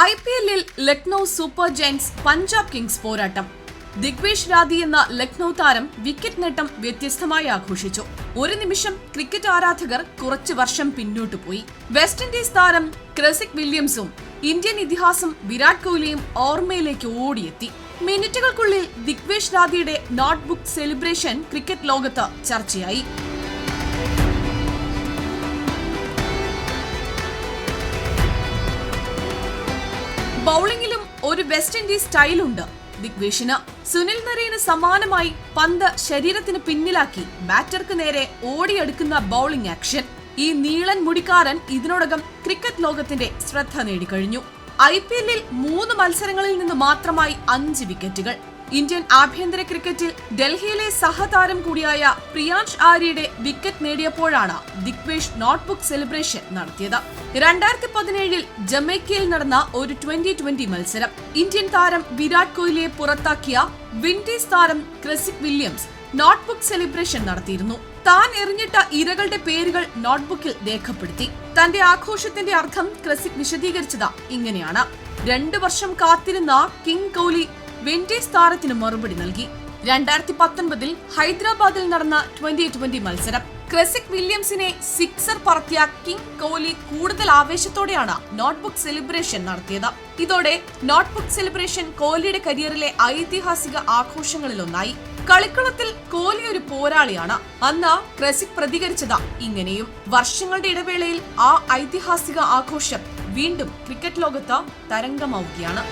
I P എല്ലിൽ Lucknow super giants Punjab kings പോരാട്ടം. ദിഗ്വേഷ് രാധി എന്ന ലക്നൌ താരം വിക്കറ്റ് നേട്ടം വ്യത്യസ്തമായി ആഘോഷിച്ചു. ഒരു നിമിഷം ക്രിക്കറ്റ് ആരാധകർ കുറച്ചു വർഷം പിന്നോട്ടു പോയി. വെസ്റ്റ് ഇൻഡീസ് താരം ക്രസിക് വില്യംസും ഇന്ത്യൻ ഇതിഹാസം വിരാട് കോഹ്ലിയും ഓർമ്മയിലേക്ക് ഓടിയെത്തി. മിനിറ്റുകൾക്കുള്ളിൽ ദിഗ്വേഷ് രാധിയുടെ നോട്ട്ബുക്ക് സെലിബ്രേഷൻ ക്രിക്കറ്റ് ലോകത്ത് ചർച്ചയായി. ബൌളിംഗിലും ഒരു വെസ്റ്റ് ഇൻഡീസ് സ്റ്റൈലുണ്ട്. ദിഗ്വേഷിന് സുനിൽ നരേന് സമാനമായി പന്ത് ശരീരത്തിന് പിന്നിലാക്കി ബാറ്റർക്ക് നേരെ ഓടിയെടുക്കുന്ന ബൌളിംഗ് ആക്ഷൻ. ഈ നീളൻ മുടിക്കാരൻ ഇതിനോടകം ക്രിക്കറ്റ് ലോകത്തിന്റെ ശ്രദ്ധ നേടിക്കഴിഞ്ഞു. ഐ പി എല്ലിൽ മൂന്ന് മത്സരങ്ങളിൽ നിന്ന് മാത്രമായി അഞ്ച് വിക്കറ്റുകൾ. ഇന്ത്യൻ ആഭ്യന്തര ക്രിക്കറ്റിൽ ഡൽഹിയിലെ സഹതാരം കൂടിയായ പ്രിയാൻഷ് ആര്യയുടെ വിക്കറ്റ് നേടിയപ്പോഴാണ് ദിഗ്വേഷ് നോട്ട്ബുക്ക് സെലിബ്രേഷൻ നടത്തിയത്. രണ്ടായിരത്തി പതിനേഴിൽ ജമൈക്കയിൽ നടന്ന ഒരു ട്വന്റി ട്വന്റി മത്സരം. ഇന്ത്യൻ താരം വിരാട് കോഹ്ലിയെ പുറത്താക്കിയ വിൻഡീസ് താരം ക്രിസിക് വില്യംസ് നോട്ട്ബുക്ക് സെലിബ്രേഷൻ നടത്തിയിരുന്നു. താൻ എറിഞ്ഞിട്ട ഇരകളുടെ പേരുകൾ നോട്ട്ബുക്കിൽ രേഖപ്പെടുത്തി. തന്റെ ആഘോഷത്തിന്റെ അർത്ഥം ക്രസിക് വിശദീകരിച്ചത് ഇങ്ങനെയാണ്. രണ്ടു വർഷം കാത്തിരുന്ന കിങ് കോഹ്ലി വിൻഡീസ് താരത്തിന് മറുപടി നൽകി. രണ്ടായിരത്തി പത്തൊൻപതിൽ ഹൈദരാബാദിൽ നടന്ന ട്വന്റി ട്വന്റി മത്സരം. ക്രെസിക് വില്യംസിനെ സിക്സർ പറത്തിയ കിങ് കോഹ്ലി കൂടുതൽ ആവേശത്തോടെയാണ് നോട്ട്ബുക്ക് സെലിബ്രേഷൻ നടത്തിയത്. ഇതോടെ നോട്ട്ബുക്ക് സെലിബ്രേഷൻ കോഹ്ലിയുടെ കരിയറിലെ ഐതിഹാസിക ആഘോഷങ്ങളിലൊന്നായി. കളിക്കളത്തിൽ കോഹ്ലി ഒരു പോരാളിയാണ്. അന്ന് ക്രെസിക് പ്രതികരിച്ചത് ഇങ്ങനെയും. വർഷങ്ങളുടെ ഇടവേളയിൽ ആ ഐതിഹാസിക ആഘോഷം വീണ്ടും ക്രിക്കറ്റ് ലോകത്ത് തരംഗമാവുകയാണ്.